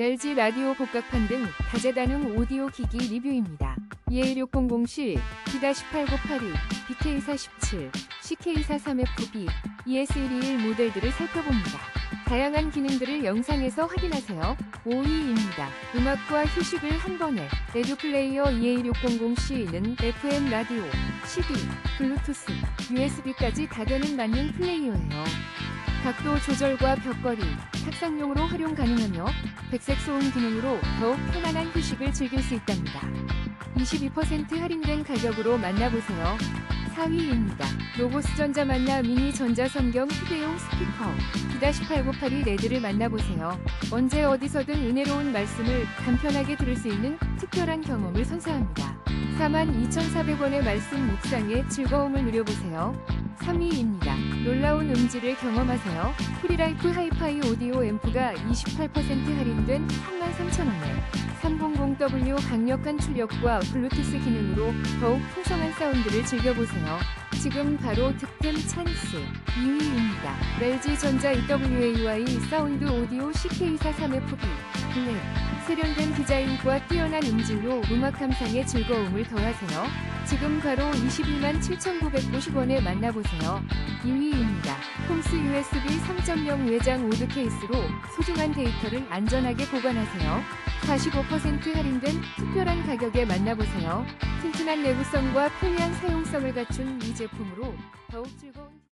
LG 라디오 복각판 등 다재다능 오디오 기기 리뷰입니다. EA600C, B-8982, BK417, CK43FB, ES121 모델들을 살펴봅니다. 다양한 기능들을 영상에서 확인하세요. 5위입니다. 음악과 휴식을 한 번에 레디오 플레이어 EA600C는 FM 라디오, CD, 블루투스, USB까지 다되는 맞는 플레이어예요. 각도 조절과 벽걸이, 탁상용으로 활용 가능하며 백색 소음 기능으로 더욱 편안한 휴식을 즐길 수 있답니다. 22% 할인된 가격으로 만나보세요. 4위입니다. 로보스 전자 만나 미니 전자성경 휴대용 스피커 B-8982 레드를 만나보세요. 언제 어디서든 은혜로운 말씀을 간편하게 들을 수 있는 특별한 경험을 선사합니다. 42,400원의 말씀 묵상에 즐거움을 누려보세요. 3위입니다. 놀라운 음질을 경험하세요. 프리라이프 하이파이 오디오 앰프가 28% 할인된 33,000원에 300W 강력한 출력과 블루투스 기능으로 더욱 풍성한 사운드를 즐겨보세요. 지금 바로 득템 찬스 2위입니다. LG 전자 EWAY 사운드 오디오 CK43FB 블랙 세련된 디자인과 뛰어난 음질로 음악 감상의 즐거움을 더하세요. 지금 바로 21만 7,990원에 만나보세요. 2위입니다. 홈스 USB 3.0 외장 우드 케이스로 소중한 데이터를 안전하게 보관하세요. 45% 할인된 특별한 가격에 만나보세요. 튼튼한 내구성과 편리한 사용성을 갖춘 이 제품으로 더욱 즐거운